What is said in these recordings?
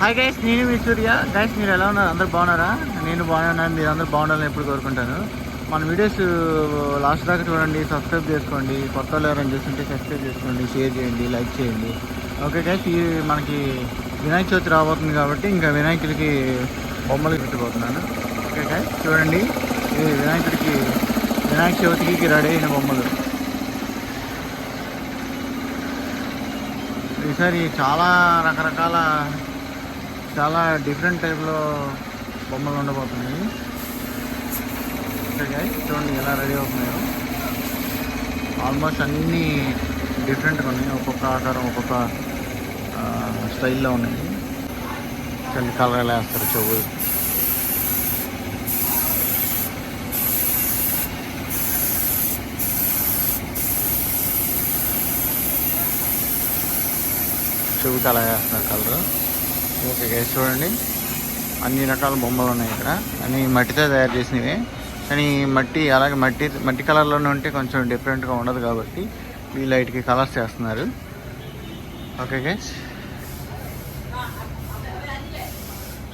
Hi guys నేను మీ సూర్య. Guys మీరు ఎలా ఉన్నారు? అందరు బాగున్నారా? నేను బాగున్నాను మీరు అందరూ బాగుండాలని ఎప్పుడు కోరుకుంటాను. మన వీడియోస్ లాస్ట్ దాకా చూడండి సబ్స్క్రైబ్ చేసుకోండి. కొత్త వాళ్ళు ఎవరైనా చూస్తుంటే సబ్స్క్రైబ్ చేసుకోండి షేర్ చేయండి లైక్ చేయండి. ఓకే గైస్ ఈ మనకి వినాయక చవితి రాబోతుంది కాబట్టి ఇంకా వినాయకుడికి బొమ్మలు పెట్టబోతున్నాను. ఓకే గైస్ చూడండి. ఇది వినాయకుడికి వినాయక చవితికి రెడీ అయిన బొమ్మలు. ఈసారి చాలా రకరకాల చాలా డిఫరెంట్ టైప్లో బొమ్మలు ఉండబోతున్నాయి. చూడండి ఎలా రెడీ అవుతున్నాయో. ఆల్మోస్ట్ అన్నీ డిఫరెంట్గా ఉన్నాయి. ఒక్కొక్క ఆకారం ఒక్కొక్క స్టైల్లో ఉన్నాయి. కొన్ని కలర్ వేస్తారు చెవు చెవుకి అలా వేస్తున్నారు కలర్ ఓకే గైస్ చూడండి. అన్ని రకాల బొమ్మలు ఉన్నాయి ఇక్కడ. అన్ని మట్టితో తయారు చేసినవి. కానీ మట్టి అలాగే మట్టి మట్టి కలర్లోనే ఉంటే కొంచెం డిఫరెంట్గా ఉండదు కాబట్టి ఈ లైట్కి కలర్స్ చేస్తున్నారు. ఓకే గైస్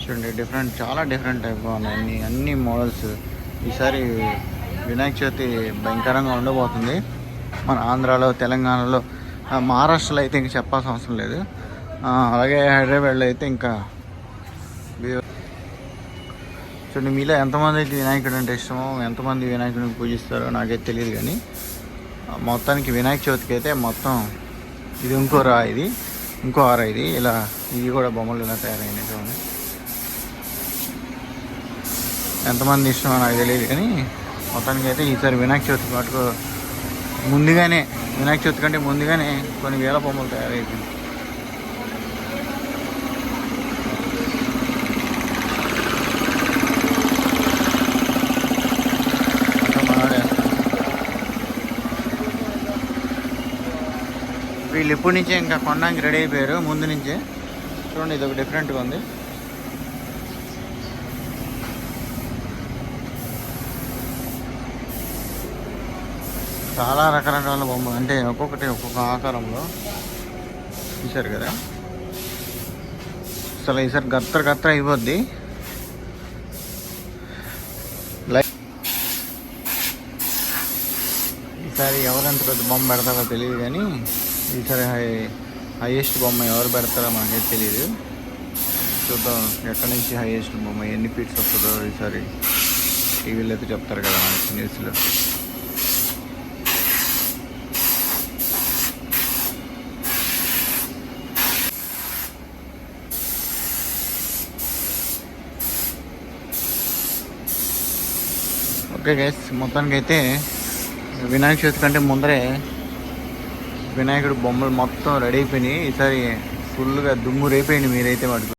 చూడండి డిఫరెంట్ చాలా డిఫరెంట్ టైప్గా ఉన్నాయి. అన్ని అన్ని మోడల్స్ ఈసారి వినాయక చవితి భయంకరంగా ఉండబోతుంది. మన ఆంధ్రాలో తెలంగాణలో మహారాష్ట్రలో అయితే ఇంకా చెప్పాల్సిన అవసరం లేదు. అలాగే హైదరాబాద్లో అయితే ఇంకా చూడండి మీలో ఎంతమందికి వినాయకుడు అంటే ఇష్టమో ఎంతమంది వినాయకుడిని పూజిస్తారో నాకైతే తెలియదు కానీ మొత్తానికి వినాయక చవితికి అయితే మొత్తం ఇది ఇంకో రా ఇది ఇంకో ఆర ఇది. ఇలా ఇది కూడా బొమ్మలు ఇలా తయారైనాయి చూడండి ఎంతమంది ఇష్టమో నాకు తెలియదు కానీ మొత్తానికి అయితే ఈసారి వినాయక చవితి మటుకు ముందుగానే వినాయక చవితి కంటే ముందుగానే కొన్ని వేల బొమ్మలు తయారైపోయింది వీళ్ళు ఇప్పుడు నుంచే ఇంకా కొనడానికి రెడీ అయిపోయారు. ముందు నుంచే. చూడండి ఇది ఒక డిఫరెంట్గా ఉంది. చాలా రకరకాల బొమ్మలు అంటే ఒక్కొక్కటి ఒక్కొక్క ఆకారంలో చూశారు కదా. అసలు ఈసారి గత్తర గత్తర అయిపోద్ది. ఈసారి ఎవరంత పెద్ద బొమ్మ పెడతారో తెలియదు కానీ ఈసారి హై హైయెస్ట్ బొమ్మ ఎవరు పెడతారో మనకైతే తెలియదు చూద్దాం ఎక్కడి నుంచి హైయెస్ట్ బొమ్మ ఎన్ని ఫీట్స్ వస్తుందో ఈసారి టీవీలో అయితే చెప్తారు కదా మనకి న్యూస్లో ఓకే గైస్ మొత్తానికి అయితే వినాయక చవితి కంటే ముందరే వినాయకుడు బొమ్మలు మొత్తం రెడీ అయిపోయినాయి. ఈసారి ఫుల్గా దుమ్ము రేపోయింది మీరైతే వాటికి.